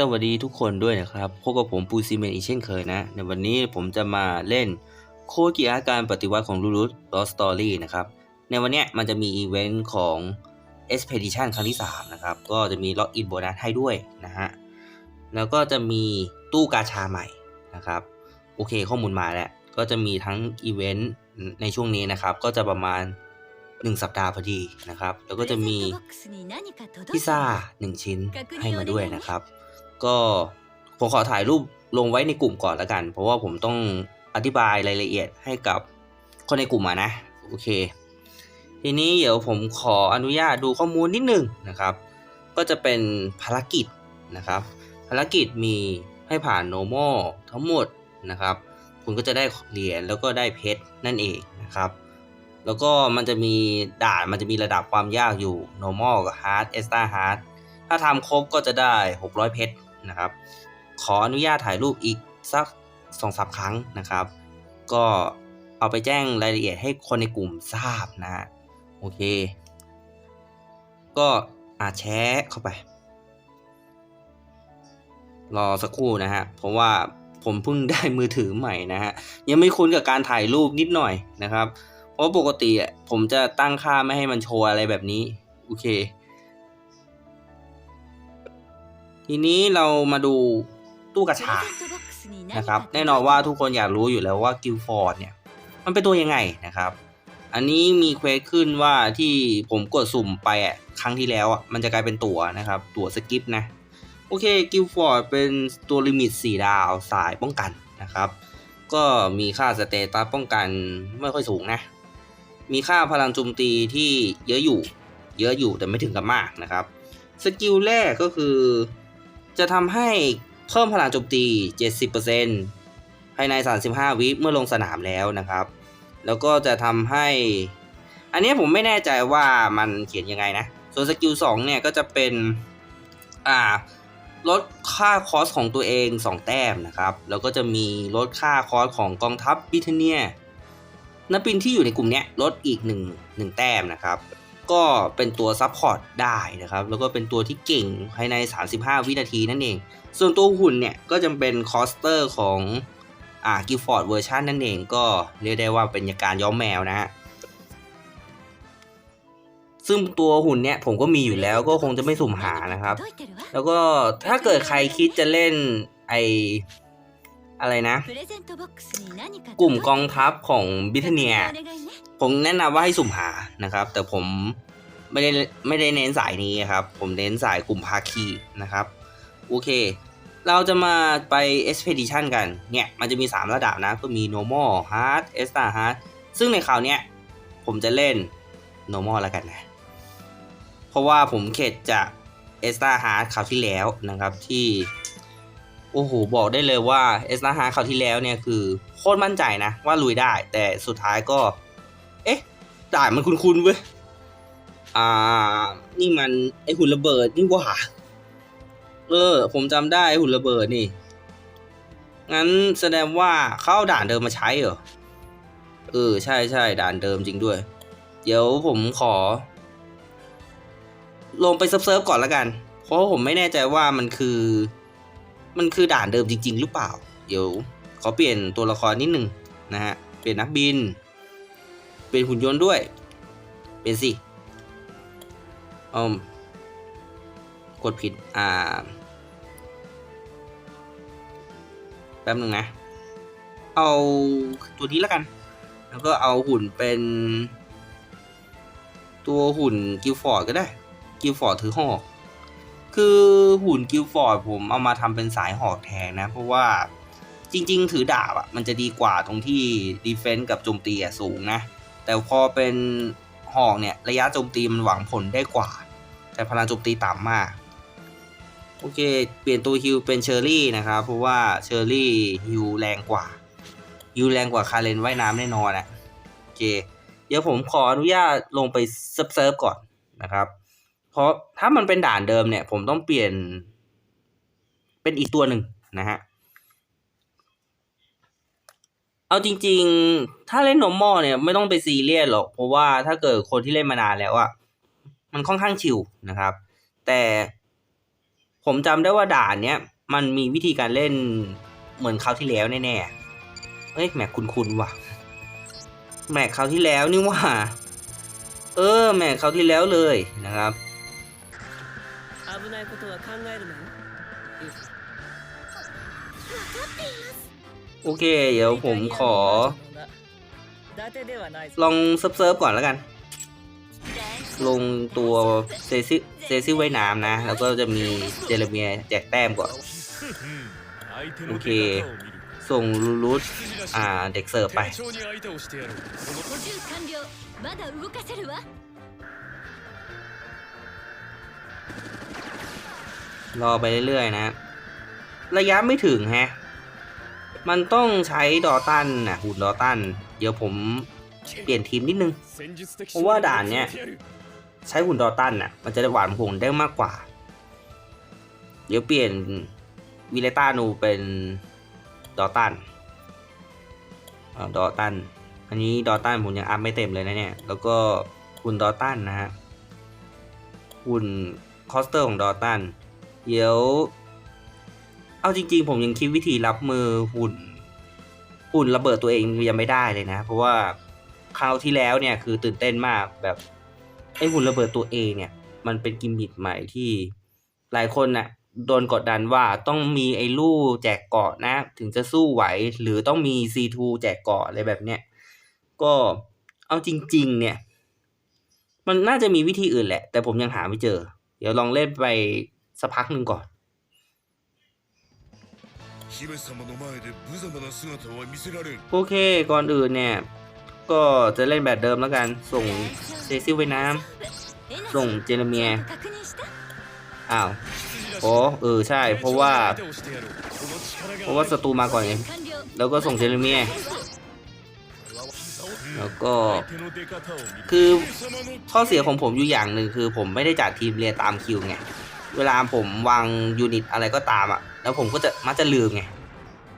สวัสดีทุกคนด้วยนะครับพบกับผมปูซีเมนอีกเช่นเคยนะ ในวันนี้ผมจะมาเล่นโคกิอาการปฏิวัติของลูรุตลอสตอรี่นะครับ ในวันเนี้ยมันจะมีอีเวนต์ของ Expedition ครั้งที่ 3 นะครับ ก็จะมีล็อกอินโบนัสให้ด้วยนะฮะ แล้วก็จะมีตู้กาชาใหม่นะครับ โอเคข้อมูลมาแล้ว ก็จะมีทั้งอีเวนต์ในช่วงนี้นะครับ ก็จะประมาณ 1 สัปดาห์พอดีนะครับ แล้วก็จะมีพิซซ่าหนึ่งชิ้นให้มาด้วยนะครับ ก็ผมขอถ่ายรูปลงไว้ในกลุ่มก่อนล้วกัน เพราะว่าผมต้องอธิบายรายละเอียดให้กับคนในกลุ่มอะนะโอเค ทีนี้เดี๋ยวผมขออนุญาตดูข้อมูลนิดนึงนะครับ ก็จะเป็นภารกิจนะครับ ภารกิจมีให้ผ่าน normal ทั้งหมดนะครับ คุณก็จะได้เหรียญแล้วก็ได้เพชรนั่นเองนะครับ แล้วก็มันจะมีด่านมันจะมีระดับความยากอยู่ normal กับ hard extra hard ถ้าทำครบก็จะได้ 600 เพชร นะครับ ขออนุญาตถ่ายรูปอีกสักสองสามครั้งนะครับ ก็เอาไปแจ้งรายละเอียดให้คนในกลุ่มทราบนะโอเค ก็อาแชร์เข้าไป รอสักครู่นะฮะเพราะว่าผมเพิ่งได้มือถือใหม่นะฮะยังไม่คุ้นกับการถ่ายรูปนิดหน่อยนะครับ เพราะปกติอะผมจะตั้งค่าไม่ให้มันโชว์อะไรแบบนี้ โอเค ทีนี้เรามาดูตู้กระชานะครับ แน่นอนว่าทุกคนอยากรู้อยู่แล้วว่ากิลฟอร์ดเนี่ย มันเป็นตัวยังไงนะครับ อันนี้มีเควสขึ้นว่าที่ผมกดสุ่มไปอะครั้งที่แล้วอะมันจะกลายเป็นตั๋วนะครับ ตั๋วสกิปนะ โอเคกิลฟอร์ดเป็นตัวลิมิต 4 ดาวสายป้องกันนะครับ ก็มีค่าสเตตัสป้องกันไม่ค่อยสูงนะ มีค่าพลังโจมตีที่เยอะอยู่ เยอะอยู่แต่ไม่ถึงกับมากนะครับสกิลแรกก็คือ จะทำให้เพิ่มพลังโจมตี 70%ภายใน 35 วิเมื่อลงสนามแล้วนะครับ แล้วก็จะทำให้ อันนี้ผมไม่แน่ใจว่ามันเขียนยังไงนะ ส่วนสกิล2เนี่ยก็จะเป็น อ่า ลดค่าคอสของตัวเอง 2 แต้มนะครับ แล้วก็จะมีลดค่าคอสของกองทัพบิทเนียนักบินที่อยู่ในกลุ่มนี้ลดอีก 1 1 แต้มนะครับ ก็เป็นตัวซับพอร์ตได้นะครับ แล้วก็เป็นตัวที่เก่งภายใน 35 วินาทีนั่นเอง ส่วนตัวหุ่นเนี่ย ก็จะเป็นคอสเตอร์ของอ่ากิฟฟอร์ดเวอร์ชันนั่นเองก็เรียกได้ว่าเป็นการย้อมแมวนะฮะซึ่งตัวหุ่นเนี่ยผมก็มีอยู่แล้วก็คงจะไม่สุ่มหานะครับ แล้วก็ถ้าเกิดใครคิดจะเล่นไอ อะไรนะ กลุ่มกองทัพของบิทเนียผมแนะนำว่าให้สุ่มหานะครับ แต่ผมไม่ได้ไม่ได้เน้นสายนี้ครับ ผมเน้นสายกลุ่มภาคีนะครับ โอเค เราจะมาไป expedition กัน เนี่ย มันจะมี 3 ระดับนะ ก็มี normal hard extra hard ซึ่งในคราวเนี้ยผมจะเล่น normal แล้วกันนะ เพราะว่าผมเข็ดจาก extra hard คราวที่แล้วนะครับที่ โอ้โหบอกได้เลยว่า extra hard คราวที่แล้วเนี่ยคือโคตรมั่นใจนะว่าลุยได้ แต่สุดท้ายก็ เอ๊ะด่านมันคุ้นๆเว้ยอ่า นี่มันไอหุ่นระเบิดนี่หว่าเออ ผมจำได้ไอหุ่นระเบิดนี่ งั้นแสดงว่าเข้าด่านเดิมมาใช้เหรอ เออ ใช่ใช่ด่านเดิมจริงด้วย เดี๋ยวผมขอ ลงไปเซิร์ฟก่อนละกัน เพราะผมไม่แน่ใจว่ามันคือ มันคือด่านเดิมจริง ๆ หรือเปล่า เดี๋ยวขอเปลี่ยนตัวละครนิดนึงนะฮะ เปลี่ยนนักบิน เป็นหุ่นยนต์ด้วย เป็นสิอืมกดผิด อ่า แป๊บหนึ่งนะ เอาตัวนี้แล้วกัน แล้วก็เอาหุ่นเป็น ตัวหุ่นกิลฟอร์ดก็ได้ กิลฟอร์ดถือหอก คือหุ่นกิลฟอร์ดผมเอามาทำเป็นสายหอกแทนนะ เพราะว่าจริง ๆ ถือดาบอะมันจะดีกว่าตรงที่ดีเฟนส์กับโจมตีอะสูงนะ แต่พอเป็นหอกเนี่ย ระยะโจมตีมันหวังผลได้กว่า แต่พลังโจมตีต่ำมาก โอเค เปลี่ยนตัวฮิวเป็นเชอร์รี่นะครับเพราะว่าเชอร์รี่ฮิวแรงกว่าฮิวแรงกว่าคาเรนว่ายน้ำแน่นอนอะโอเค เดี๋ยวผมขออนุญาตลงไปเซิร์ฟก่อนนะครับ ราะถ้ามันเป็นด่านเดิมเนี่ย ผมต้องเปลี่ยน เป็นอีกตัวหนึ่งนะฮะ เอาจริง ๆ ถ้าเล่น normal เนี่ยไม่ต้องไปซีเรียสหรอก เพราะว่าถ้าเกิดคนที่เล่นมานานแล้วอะมันค่อนข้างชิลนะครับ แต่ผมจำได้ว่าด่านเนี้ยมันมีวิธีการเล่นเหมือนคราวที่แล้วแน่ๆเฮ้ยแหมคุณๆว่ะแหมคราวที่แล้วนี่ว่า เออแหมคราวที่แล้วเลยนะครับ 危ないことは考えるなよいい โอเค เดี๋ยวผมขอ 伊達ではないぞ ลองเซิร์ฟเซิร์ฟก่อนแล้วกัน ลงตัวเซซิเซซิไว้น้ำนะ แล้วก็จะมีเจเรเมียแจกแต้มก่อน โอเค ส่งลูรุสอ่า เด็กเสิร์ฟไป รอไปเรื่อยๆนะ ระยะไม่ถึงแฮะ มันต้องใช้ดอตันนะหุ่นดอตัน เดี๋ยวผมเปลี่ยนทีมนิดนึง เพราะว่าด่านเนี้ยใช้หุ่นดอตันน่ะ มันจะได้หวานผงได้มากกว่า เดี๋ยวเปลี่ยนวิเลต้านูเป็นดอตันดอตัน อันนี้ดอตันผมยังอัพไม่เต็มเลยนะเนี่ย แล้วก็หุ่นดอตันนะฮะหุ่นคอสเตอร์ของดอตัน เดี๋ยว เอาจริง ๆ ผมยังคิดวิธีรับมือหุ่น หุ่นระเบิดตัวเองยังไม่ได้เลยนะ เพราะว่าคราวที่แล้วเนี่ยคือตื่นเต้นมากแบบไอ้หุ่นระเบิดตัวเองเนี่ย มันเป็นกิมมิคใหม่ที่หลายคนน่ะโดนกดดันว่าต้องมีไอ้ลู่แจกเกาะนะ ถึงจะสู้ไหว หรือต้องมี C2 แจกเกาะอะไรแบบเนี้ยก็เอาจริง ๆ เนี่ย มันน่าจะมีวิธีอื่นแหละ แต่ผมยังหาไม่เจอ เดี๋ยวลองเล่นไป สักพักหนึ่งก่อนโอเคก่อนอื่นเนี่ย ก็จะเล่นแบบเดิมแล้วกัน ส่งเซซิลไปน้ำส่งเจเรเมียอ้าวโอเออใช่ เพราะว่า เพราะว่าศัตรูมาก่อนเองแล้วก็ส่งเจเรเมียแล้วก็คือข้อเสียของผมอยู่อย่างหนึ่งคือผมไม่ได้จัดทีมเรียตามคิวไง เวลาผมวางยูนิตอะไรก็ตามอะ แล้วผมก็จะมักจะลืมไง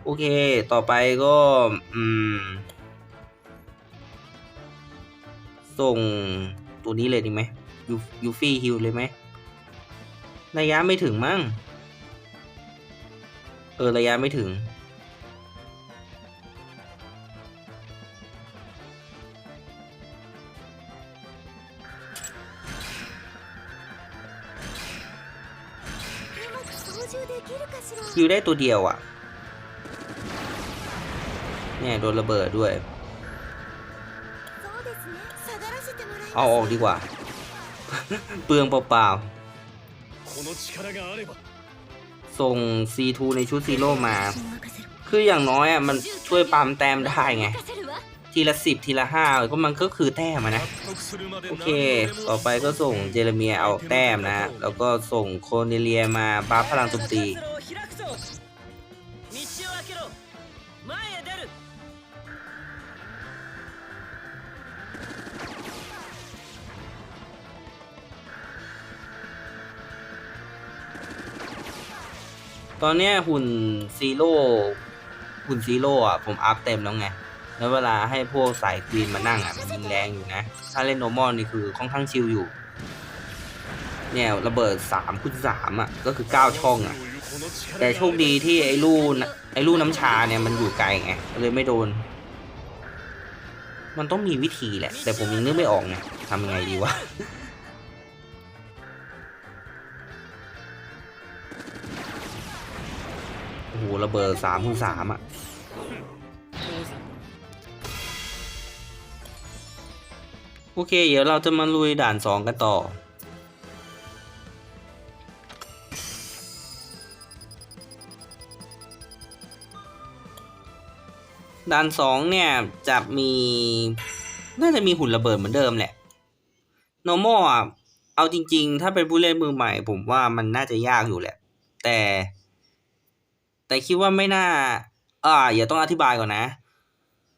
โอเค ต่อไปก็อืมส่งตัวนี้เลยดีไหมยูยูฟี่ฮิลเลยไหมระยะไม่ถึงมั้งเออระยะไม่ถึง คิวได้ตัวเดียวอะ่ะเนี่ยโดนระเบิดด้วย เอาออกดีกว่า เปลืองเปล่าๆ ส่ง C2 ในชุดซีโร่มา คืออย่างน้อยอะ มันช่วยปั๊มแต้มได้ไง ทีละสิบทีละห้าก็มันก็คือแต้มนะ โอเค ต่อไปก็ส่งเจเรเมียเอาแต้มนะ แล้วก็ส่งโคนเนเลียมาบ้าพลังโจมตีตอนนี้หุ่นซีโร่หุ่นซีโร่อะ ผมอัพเต็มแล้วไง แล้วเวลาให้พวกสายควีนมานั่งอะมันยิงแรงอยู่นะ ถ้าเล่นโนมอลนี่คือค่อนข้างชิลอยู่ เนี่ยระเบิดสามคูณสามอะก็คือเก้าช่องอะ แต่โชคดีที่ไอ้ลู่น่ะไอ้ลู่น้ำชาเนี่ยมันอยู่ไกลไงเลยไม่โดน มันต้องมีวิธีแหละ แต่ผมยังนึกไม่ออกไงทำยังไงดีวะโอ้โหระเบิดสามคูณสามอะ อเค เดี๋ยวเราจะมาลุยด่านสองกันต่อ ด่านสองเนี่ย จะมี น่าจะมีหุ่นระเบิดเหมือนเดิมแหละ normal อะ เอาจริง ๆ ถ้าเป็นผู้เล่นมือใหม่ ผมว่ามันน่าจะยากอยู่แหละ แต่ แต่คิดว่าไม่น่า อ่าอย่าต้องอธิบายก่อนนะ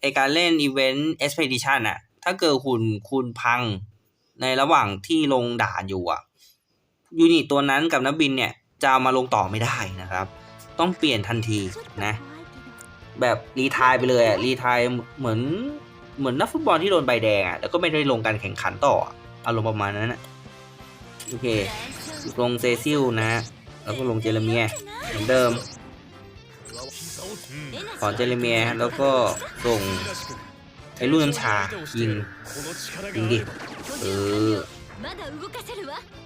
ไอการเล่นอีเวนต์ expedition อะ ถ้าเกิดหุ่นคุณพังในระหว่างที่ลงด่านอยู่อะยูนิตตัวนั้นกับนักบินเนี่ยจะมาลงต่อไม่ได้นะครับ ต้องเปลี่ยนทันทีนะ แบบรีทายไปเลยรีทายเหมือนเหมือนนักฟุตบอลที่โดนใบแดงอะแล้วก็ไม่ได้ลงการแข่งขันต่ออารมณ์ประมาณนั้นนะโอเค ลงเซซิลนะ แล้วก็ลงเจเรเมียเหมือนเดิมถอนเจเรเมียแล้วก็ส่ง ไอ้ลูกน้ำชายิงยิงดิเออ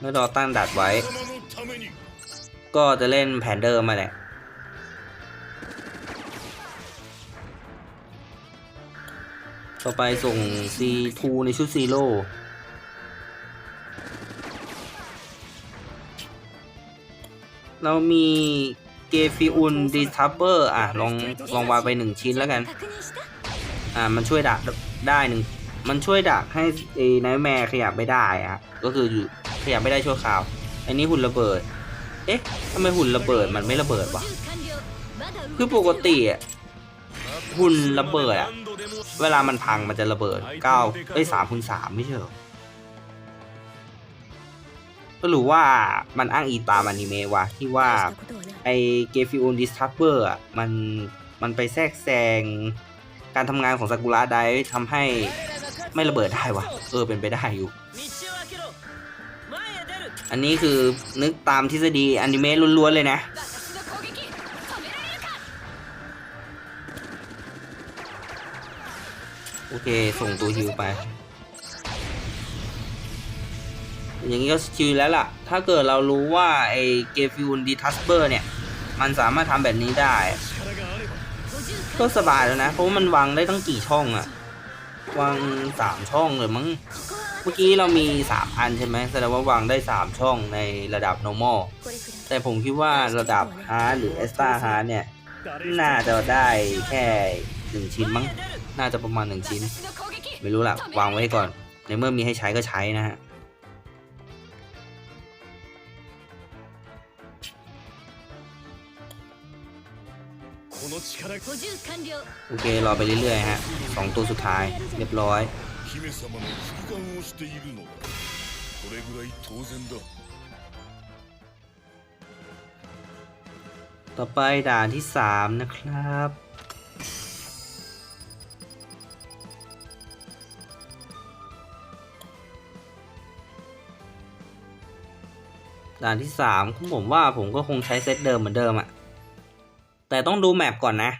แล้วรอตั้งดัดไว้ ก็จะเล่นแผนเดิมมาแหละต่อไปส่ง C2 ในชุดซีโร่เรามีเกฟิอุนดีทับเบอร์ อะ ลองลองวางไปหนึ่งชิ้นแล้วกัน่ามันช่วยดักได้หนึ่งมันช่วยดักให้ไอ้นายแมร์ขยับไม่ได้อะก็คืออยู่ขยับไม่ได้ชั่วคราว อันนี้หุ่นระเบิด เอ๊ะทำไมหุ่นระเบิดมันไม่ระเบิดวะคือปกติอะหุ่นระเบิดอะเวลามันพังมันจะระเบิดเก้าเอ้ยสามคูณสามไม่ใช่หรก็รู้ว่ามันอ้างอิงตามอนิเมะว่ะที่ว่าไอเกฟิโอนดิสทัพเปอร์อะมันมันไปแทรกแซง การทำงานของซากุระไดทำให้ไม่ระเบิดได้วะเออเป็นไปได้อยู่ อันนี้คือนึกตามทฤษฎีอนิเมะล้วนๆเลยนะโอเค ส่งตัวฮิวไป อย่างนี้ก็ชิลแล้วล่ะ ถ้าเกิดเรารู้ว่าไอเกฟิวนดีทัสเบอร์เนี่ย มันสามารถทำแบบนี้ได้ ก็สบายแล้วนะ เพราะมันวางได้ตั้งกี่ช่องอะวางสามช่องเลยมั้งเมื่อกี้เรามีสามอันใช่ไหมแสดงว่าวางได้สามช่องในระดับ normal แต่ผมคิดว่าระดับ hard หรือ extra hard เนี่ย น่าจะได้แค่หนึ่งชิ้นมั้ง น่าจะประมาณหนึ่งชิ้น ไม่รู้ล่ะ วางไว้ก่อน ในเมื่อมีให้ใช้ก็ใช้นะฮะ โอเครอไปเรื่อยๆฮะสองตัวสุดท้ายเรียบร้อยต่อไปด่านที่ 3 นะครับ ด่านที่ 3 ผมว่าผมก็คงใช้เซตเดิมเหมือนเดิมอะ แต่ต้องดูแมปก่อนนะ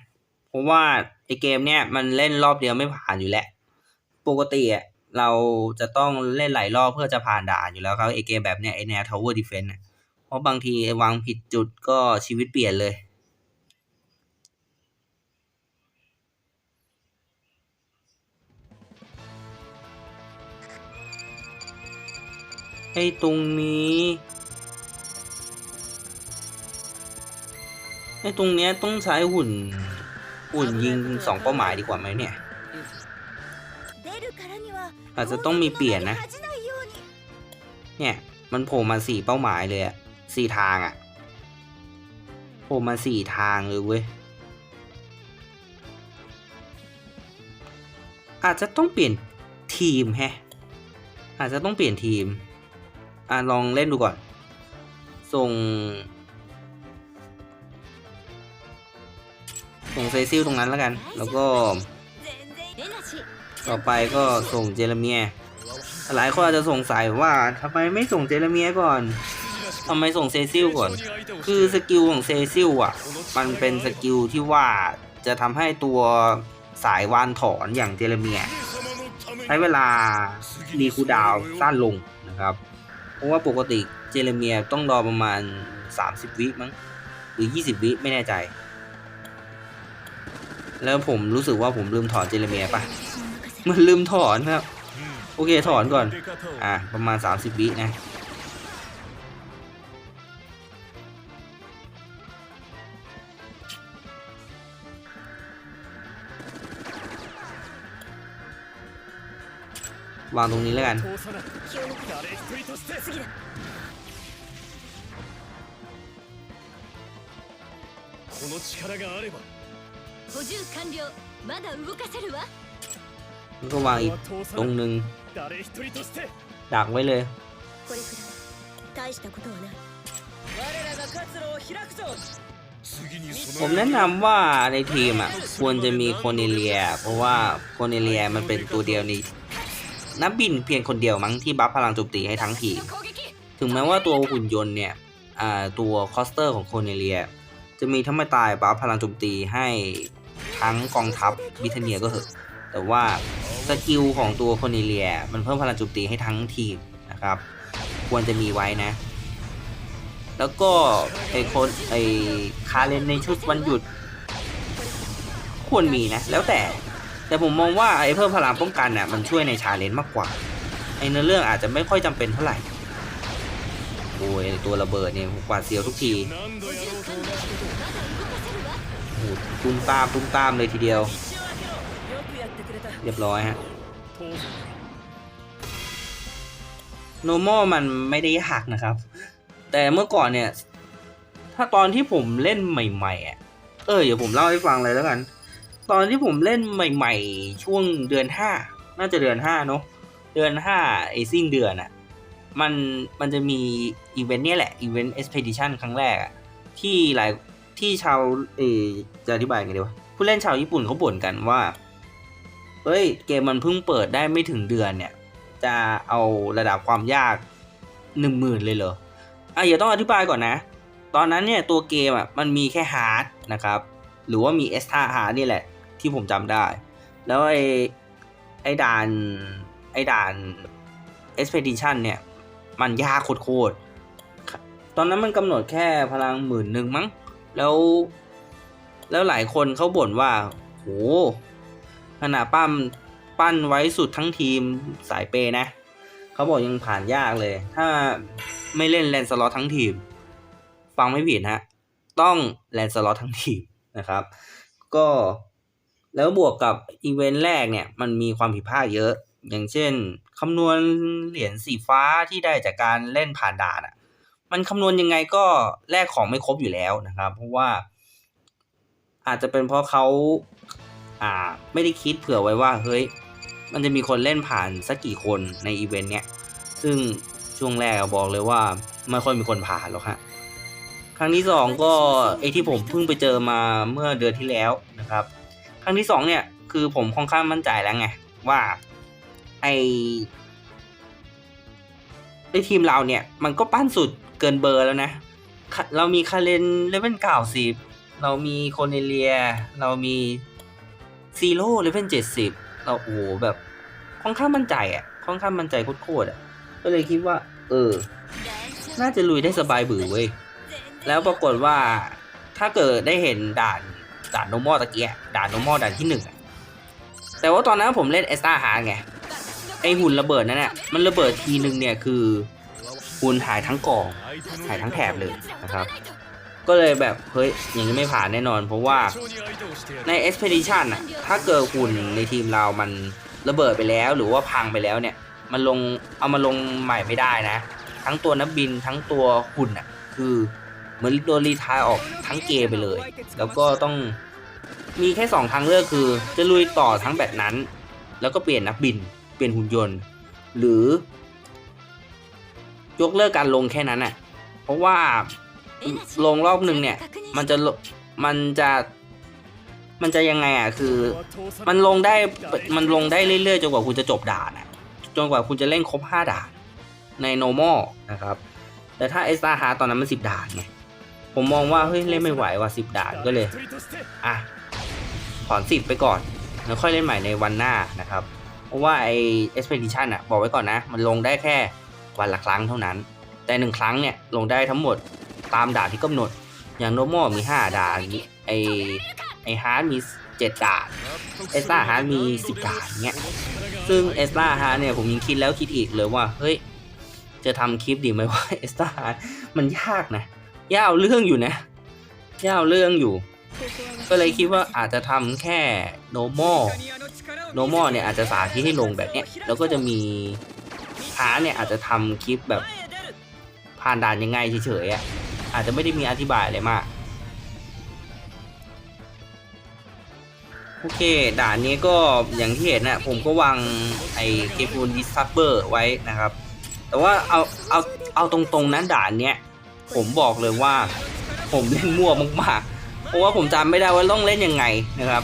เพราะว่าไอเกมเนี่ยมันเล่นรอบเดียวไม่ผ่านอยู่แล้ว ปกติอะเราจะต้องเล่นหลายรอบเพื่อจะผ่านด่านอยู่แล้วครับไอเกมแบบเนี้ยไอแนว Tower Defense อะเพราะบางทีวางผิดจุดก็ชีวิตเปลี่ยนเลยไอ้ตรงนี้ อตรงเนี้ยต้องใช้หุ่น หุ่นยิงสองเป้าหมายดีกว่าไหมเนี่ย อาจจะต้องมีเปลี่ยนนะ เนี่ย มันโผล่มาสี่เป้าหมายเลยอะสี่ทางอะโผล่มาสี่ทางเลยเว้ย อาจจะต้องเปลี่ยนทีมแฮะ อาจจะต้องเปลี่ยนทีม อะลองเล่นดูก่อน ส่ง ส่งเซซิลตรงนั้นแล้วกัน แล้วก็ ต่อไปก็ส่งเจเรเมีย หลายคนอาจจะสงสัยว่าทำไมไม่ส่งเจเรเมียก่อนทำไมส่งเซซิลก่อน คือสกิลของเซซิลอะ มันเป็นสกิลที่ว่าจะทำให้ตัวสายวานถอนอย่างเจเรเมีย ใช้เวลารีคูดาวสั้นลงนะครับ เพราะว่าปกติเจเรเมียต้องรอประมาณ 30 วิมั้ง หรือ 20 วิไม่แน่ใจ แล้วผมรู้สึกว่าผมลืมถอนเจเรเมียปะ 私に任せる มันลืมถอนครับ โอเคถอนก่อน อ่ะ ประมาณ 30 วินะ วางตรงนี้แล้วกัน 通さない気を抜くな誰一人として次だこの力があれば 補充完了まだ動かせるわ แล้วก็วางอีก 通さ ตรง ない หนึ่ง 誰一人として ดักไว้เลย これくらい大したことはない我らが活路を開くぞ次に ผ 備 ม え แนะนำว่าในทีมอ่ะ ควรจะมีโคเนเลีย เพราะว่าโคเนเลียมันเป็นตัวเดียวในนักบินเพียงคนเดียวมั้งที่บัฟพลังโจมตีให้ทั้งทีม 攻撃 ถึงแม้ว่าตัวหุ่นยนต์เนี่ย อ่าตัวคอสเตอร์ของโคเนเลีย จะมีทั้งไม่ตายบัฟพลังโจมตีให้ ทั้งกองทัพบิทเนียก็เหอะ แต่ว่าสกิลของตัวโคเนเลีย มันเพิ่มพลังโจมตีให้ทั้งทีมนะครับ ควรจะมีไว้นะ แล้วก็ไอคนไอคาเลนในชุดวันหยุด ควรมีนะ แล้วแต่แต่ผมมองว่าไอเพิ่มพลังป้องกันน่ะมันช่วยในชาเลนจ์มากกว่าไอเนื้อเรื่องอาจจะไม่ค่อยจำเป็นเท่าไหร่โอ้ยตัวระเบิดเนี่ยกวาเสียวทุกที ตุ้มตามตุ้มตามเลยทีเดียว เรียบร้อยฮะโนมอลมันไม่ได้หักนะครับ แต่เมื่อก่อนเนี่ย ถ้าตอนที่ผมเล่นใหม่ๆอะเออเดี๋ยวผมเล่าให้ฟังเลยแล้วกัน ตอนที่ผมเล่นใหม่ ๆ ช่วงเดือนห้าน่าจะเดือนห้าเนาะเดือนห้าไอ้สิ้นเดือนอะมันมันจะมีอีเวนต์เนี่ยแหละอีเวนต์เอ็กซ์เพดิชันครั้งแรกอะที่หลาย ที่ชาวเอจะอธิบายไงดีวะผู้เล่นชาวญี่ปุ่นเขาบ่นกันว่าเฮ้ยเกมมันเพิ่งเปิดได้ไม่ถึงเดือนเนี่ย จะเอาระดับความยากหนึ่งหมื่นเลยเหรออะอย่าต้องอธิบายก่อนนะ ตอนนั้นเนี่ยตัวเกมอะมันมีแค่ฮาร์ดนะครับ หรือว่ามีเอสท่าฮาร์ดนี่แหละ ที่ผมจำได้ แล้วไอ้ไอ้ด่านไอ้ด่าน expedition เนี่ย มันยากโคตรตอนนั้นมันกำหนดแค่พลังหมื่นหนึ่งมั้ง แล้ว แล้วหลายคนเขาบ่นว่าโหขนาดปั้มปั้นไว้สุดทั้งทีมสายเปย์นะ เขาบอกยังผ่านยากเลย ถ้าไม่เล่นแลนสล็อตทั้งทีม ฟังไม่ผิดฮะ ต้องแลนสล็อตทั้งทีมนะครับ ก็แล้วบวกกับอีเวนต์แรกเนี่ย มันมีความผิดพลาดเยอะ อย่างเช่นคำนวณเหรียญสีฟ้าที่ได้จากการเล่นผ่านด่านอะ มันคำนวณยังไงก็แลกของไม่ครบอยู่แล้วนะครับ เพราะว่า อาจจะเป็นเพราะเขาอ่าไม่ได้คิดเผื่อไว้ว่าเฮ้ยมันจะมีคนเล่นผ่านสักกี่คนในอีเวนต์เนี้ยซึ่งช่วงแรกบอกเลยว่าไม่ค่อยมีคนผ่านหรอกฮะครั้งที่สองก็ไอที่ผมเพิ่งไปเจอมาเมื่อเดือนที่แล้วนะครับ ครั้งที่สองเนี่ยคือผมค่อนข้างมั่นใจแล้วไงว่าไอไอทีมเราเนี่ยมันก็ปั้นสุด เกินเบอร์แล้วนะ เรามีคาเลนเลเวลเก้าสิบเรามีโคเนเลีย เรามีซีโร่เลเวลเจ็ดสิบเราโอ้โหแบบค่อนข้างมั่นใจอะค่อนข้างมั่นใจโคตรๆอะ ก็เลยคิดว่า เออ น่าจะลุยได้สบายบือเว้ย แล้วปรากฏว่าถ้าเกิดได้เห็นด่านด่านโนมอตะเกียด่านโนมอด่านที่หนึ่งแต่ว่าตอนนั้นผมเล่นเอสตาฮาร์ไงไอหุ่นระเบิดนั่นน่ะมันระเบิดทีหนึ่งเนี่ยคือ คูณหายทั้งกองหายทั้งแถบเลยนะครับ ก็เลยแบบ เฮ้ย อย่างนี้ไม่ผ่านแน่นอน เพราะว่าใน Expedition อะถ้าเกิดหุ่นในทีมเรามันระเบิดไปแล้วหรือว่าพังไปแล้วเนี่ย มันลงเอามาลงใหม่ไม่ได้นะ ทั้งตัวนักบินทั้งตัวหุ่นอะคือเหมือนโดนรีทายออกทั้งเกมไปเลย แล้วก็ต้องมีแค่ 2 ทางเลือกคือ จะลุยต่อทั้งแบบนั้น แล้วก็เปลี่ยนนักบิน เปลี่ยนหุ่นยนต์ หรือ ยกเลิกการลงแค่นั้นน่ะ เพราะว่าลงรอบหนึ่งเนี่ย มันจะมันจะมันจะยังไงอะคือ มันลงได้มันลงได้เรื่อยๆจนกว่าคุณจะจบด่านจนกว่าคุณจะเล่นครบ 5 ด่านในโนมอลนะครับ แต่ถ้าเอสตาฮาตอนนั้นมัน 10 ด่านไงผมมองว่าเฮ้ยเล่นไม่ไหวว่ะ10 ด่านก็เลยอะถอนสิบไปก่อนแล้วค่อยเล่นใหม่ในวันหน้านะครับ เพราะว่าไอ expedition อะบอกไว้ก่อนนะ มันลงได้แค่ วันละครั้งเท่านั้น แต่หนึ่งครั้งเนี่ยลงได้ทั้งหมดตามด่านที่กำหนด อย่าง normal มี 5 ด่านไอไอ hard มี 7 ด่านเอสตาฮาร์ดมี 10 ด่านเงี้ยซึ่งเอสตาฮาร์ดเนี่ยผมยังคิดแล้วคิดอีกเลยว่าเฮ้ยจะทำคลิปดีไหมว่าเอสตาฮาร์ดมันยากนะยาวเรื่องอยู่นะยาวเรื่องอยู่ ก็เลยคิดว่าอาจจะทำแค่ normal normal เนี่ยอาจจะสาธิตให้ลงแบบเนี้ยแล้วก็จะมี ค้าเนี่ยอาจจะทำคลิปแบบผ่านด่านยังไงเฉยๆอะอาจจะไม่ได้มีอธิบายอะไรมากโอเค ด่านนี้ก็อย่างที่เห็นนะผมก็วางไอ้เกมบูลดิสซับเบอร์ไว้นะครับ แต่ว่าเอาเอาเอาตรงๆนะด่านเนี้ยผมบอกเลยว่าผมเล่นมั่วมากๆ เพราะว่าผมจำไม่ได้ว่าต้องเล่นยังไงนะครับ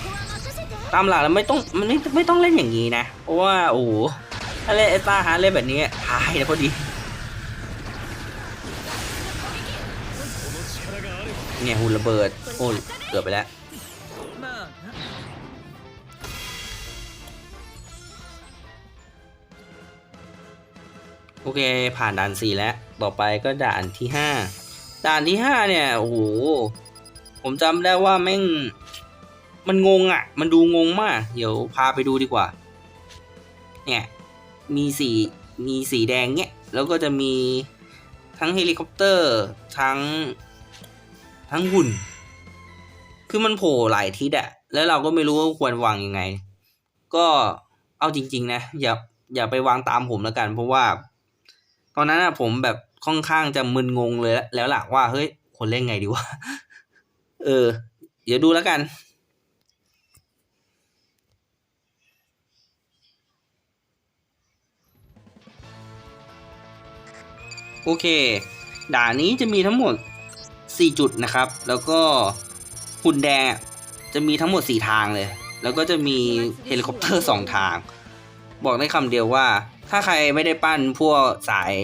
ตามหลักแล้วไม่ต้องมันไม่ไม่ต้องเล่นอย่างนี้นะ เพราะว่าโอ้ ถ้าเล่นเอสตาฮาเล่นแบบนี้ตายนะพอดี เนี่ยหุ่นระเบิด โอ้เกือบไปแล้วโอเค ผ่านด่านสี่แล้ว ต่อไปก็ด่านที่ห้าด่านที่ห้าเนี่ย โอ้โห ผมจำได้ว่าแม่ง มันงงอะ่ะ มันดูงงมาก เดี๋ยวพาไปดูดีกว่า เนี่ย มีสีมีสีแดงเนี่ยแล้วก็จะมีทั้งเฮลิคอปเตอร์ทั้งทั้งหุ่น คือมันโผล่หลายทิศอะแล้วเราก็ไม่รู้ว่าควรวางยังไง ก็เอาจริง ๆ นะ อย่าอย่าไปวางตามผมแล้วกัน เพราะว่า ตอนนั้นอะผมแบบค่อนข้างจะมึนงงเลยแล้วล่ะว่าเฮ้ยควรเล่นไงดีวะเออ เดี๋ยวดูแล้วกัน โอเค ด่านนี้จะมีทั้งหมด 4 จุดนะครับ แล้วก็หุ่นแดงจะมีทั้งหมด 4 ทางเลย แล้วก็จะมีเฮลิคอปเตอร์ 2 ทาง บอกได้คำเดียวว่า ถ้าใครไม่ได้ปั้นพวกสาย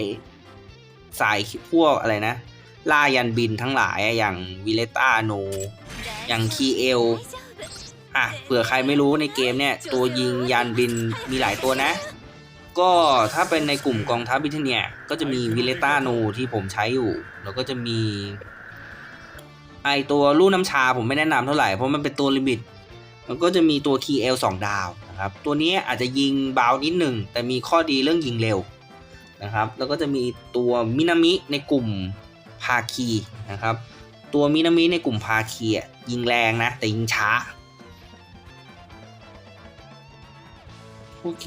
สายพวกอะไรนะ ล่ายันบินทั้งหลายอย่างวิเลต้าโน อย่างคีเอลอะเผื่อใครไม่รู้ในเกมเนี่ย ตัวยิงยานบินมีหลายตัวนะ ก็ถ้าเป็นในกลุ่มกองทัพบิทเนียก็จะมีวิเลต้าโนที่ผมใช้อยู่ แล้วก็จะมีไอตัวลูกน้ำชาผมไม่แนะนำเท่าไหร่ เพราะมันเป็นตัวลิมิตแล้วก็จะมีตัว KL 2 ดาวนะครับ ตัวนี้อาจจะยิงเบานิดหนึ่ง แต่มีข้อดีเรื่องยิงเร็วนะครับ แล้วก็จะมีตัวมินามิในกลุ่มภาคีนะครับ ตัวมินามิในกลุ่มภาคียิงแรงนะ แต่ยิงช้า โอเค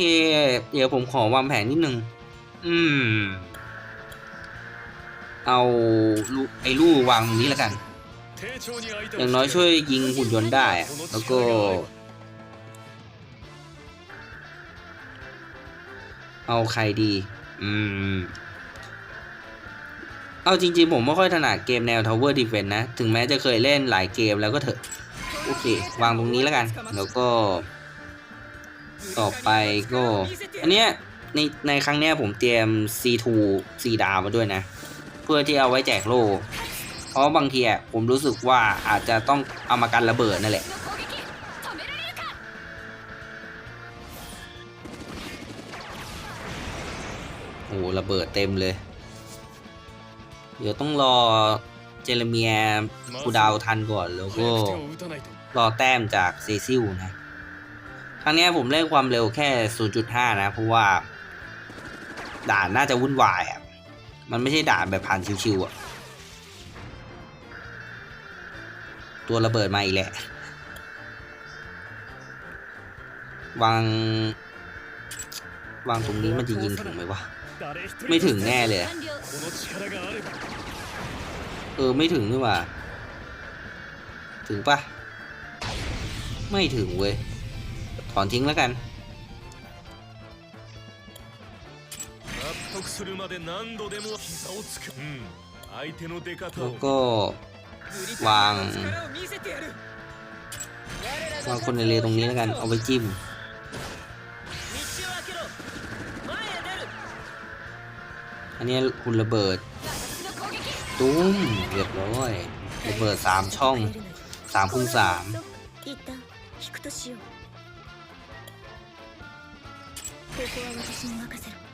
เดี๋ยวผมขอวางแผนนิดนึง อืม เอาลูไอ้ลูกวางตรงนี้แล้วกัน อย่างน้อยช่วยยิงหุ่นยนต์ได้ แล้วก็ เอาใครดี อืม เอาจริงๆ ผมไม่ค่อยถนัดเกมแนว Tower Defense นะ ถึงแม้จะเคยเล่นหลายเกมแล้วก็เถอะ โอเค วางตรงนี้แล้วกัน แล้วก็ ต่อไปก็ อันเนี้ยในในครั้งเนี้ยผมเตรียม C2 4ดาวมาด้วยนะ เพื่อที่เอาไว้แจกโล่เพราะบางทีอะผมรู้สึกว่าอาจจะต้องเอามากันระเบิดนั่นแหละโอ้ระเบิดเต็มเลย เดี๋ยวต้องรอเจเรเมียกูดาวทันก่อนแล้วก็รอแต้มจากเซซิลนะ ครั้งนี้ผมเล่นความเร็วแค่ 0.5 นะ เพราะว่า ด่านน่าจะวุ่นวายอะมันไม่ใช่ด่านแบบผ่านชิวๆอะ ตัวระเบิดมาอีกแหละ วาง วางตรงนี้มันจะยิงถึงไหมวะ ไม่ถึงแน่เลย เออ ไม่ถึงนี่ว่า ถึงปะไม่ถึงเว้ย ถอนทิ้งแล้วกันแล้วก็วางวางคนในเรือตรงนี้แล้วกัน เอาไปจิ้มอันนี้คุณระเบิด ตุ้มเรียบร้อยระเบิดสามช่องสามพุ่งสาม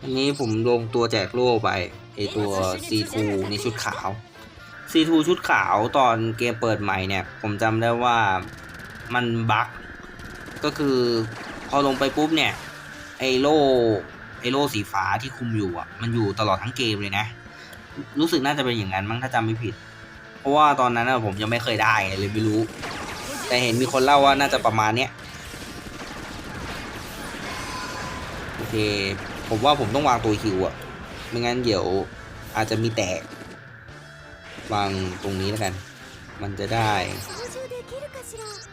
อันนี้ผมลงตัวแจกโล่ไปไอตัว C2 ในชุดขาว C2 ชุดขาวตอนเกมเปิดใหม่เนี่ย ผมจำได้ว่ามันบั๊กก็คือพอลงไปปุ๊บเนี่ย ไอโล่ไอโล่สีฟ้าที่คุมอยู่อะ มันอยู่ตลอดทั้งเกมเลยนะ รู้สึกน่าจะเป็นอย่างนั้นมั้งถ้าจำไม่ผิด เพราะว่าตอนนั้นผมยังไม่เคยได้เลยไม่รู้ แต่เห็นมีคนเล่าว่าน่าจะประมาณเนี้ยโอ เค ผมว่าผมต้องวางตัวคิวอะไม่งั้นเดี๋ยวอาจจะมีแตก วางตรงนี้แล้วกัน มันจะได้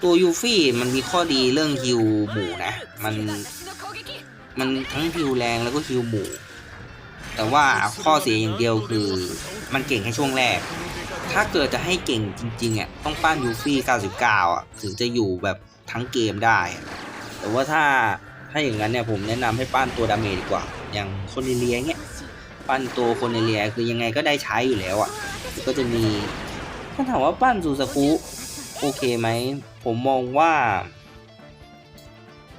ตัวยูฟี่มันมีข้อดีเรื่องฮิวหมู่นะ มัน มันทั้งฮิวแรงแล้วก็ฮิวหมู่แต่ว่าข้อเสียอย่างเดียวคือมันเก่งแค่ช่วงแรก ถ้าเกิดจะให้เก่งจริงๆอะต้องปั้นยูฟี่ 99 อะ ถึงจะอยู่แบบทั้งเกมได้ แต่ว่าถ้า ถ้าอย่างนั้นเนี่ยผมแนะนำให้ปั้นตัวดาเมจดีกว่า อย่างคนเลียเงี้ยปั้นตัวคนเลียคือยังไงก็ได้ใช้อยู่แล้วอะ ก็จะมีถ้าถามว่าปั้นซูซากุโอเคไหม ผมมองว่า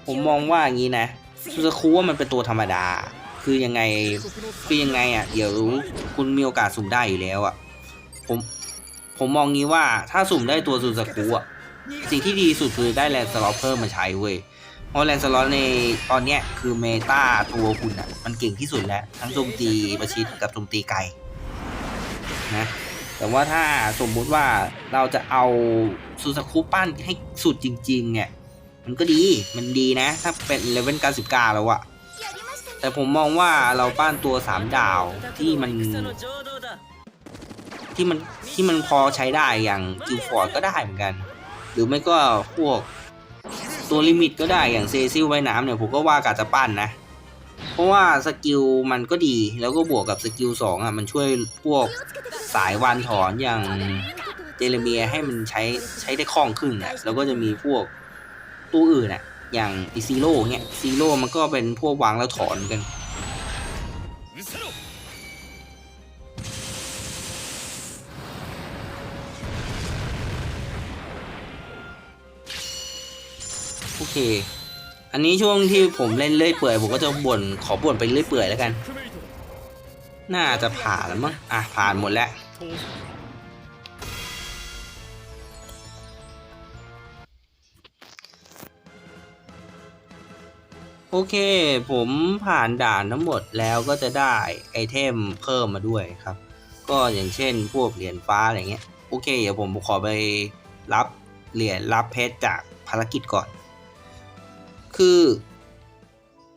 ผมมองว่าอย่างนี้นะซูซากุว่ามันเป็นตัวธรรมดา คือยังไงคือยังไงอะเดี๋ยวคุณมีโอกาสสุ่มได้อยู่แล้วอะผมผมมองงี้ว่าถ้าสุ่มได้ตัวซูซากุอะสิ่งที่ดีสุดคือได้แลนสล็อตเพิ่มมาใช้เว้ย เพราะแลนสลอตในตอนเนี้ยคือเมตาตัวคุณอะ มันเก่งที่สุดแล้ว ทั้งโจมตีประชิดกับโจมตีไกลนะแต่ว่าถ้าสมมุติว่าเราจะเอาซูซาคุปั้นให้สุดจริง ๆ เนี่ย มันก็ดีมันดีนะ ถ้าเป็นเลเวล99แล้วอะแต่ผมมองว่าเราปั้นตัว 3 ดาวที่มัน ที่มันที่มันพอใช้ได้อย่างกิลฟอร์ดก็ได้เหมือนกัน หรือไม่ก็พวก ตัวลิมิตก็ได้อย่างเซซิลไว้น้ำเนี่ยผมก็ว่ากาจะปั้นนะ เพราะว่าสกิลมันก็ดีแล้วก็บวกกับสกิลสองอะมันช่วยพวกสายวันถอนอย่างเจเลเมียให้มันใช้ใช้ได้คล่องขึ้นนะแล้วก็จะมีพวกตัวอื่นอะอย่างอีซีโร่เนี่ยซีโร่มันก็เป็นพวกวางแล้วถอนกัน อันนี้ช่วงที่ผมเล่นเลื่อยเปื่อยผมก็จะบ่นขอบ่นไปเลื่อยเปื่อยแล้วกัน น่าจะผ่านแล้วมั้งอะผ่านหมดแล้วโอเค ผมผ่านด่านทั้งหมดแล้วก็จะได้ไอเทมเพิ่มมาด้วยครับ ก็อย่างเช่นพวกเหรียญฟ้าอะไรเงี้ย โอเค เดี๋ยวผมขอไปรับเหรียญรับเพชรจากภารกิจก่อน คือ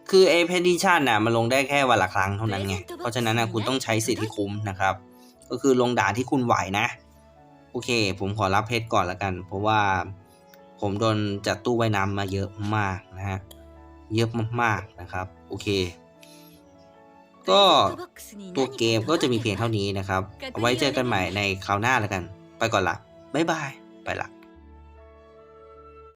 คือไอเพดิชันน่ะมันลงได้แค่วันละครั้งเท่านั้นไง เพราะฉะนั้นนะคุณต้องใช้สิทธิ์ที่คุ้มนะครับ ก็คือลงด่านที่คุณไหวนะ โอเค ผมขอรับเพชรก่อนละกัน เพราะว่าผมโดนจัดตู้ว่ายน้ำมาเยอะมากนะฮะ เยอะมากๆนะครับ โอเค ก็ตัวเกมก็จะมีเพียงเท่านี้นะครับ เอาไว้เจอกันใหม่ในคราวหน้าแล้วกัน ไปก่อนละบ๊ายบาย ไปละ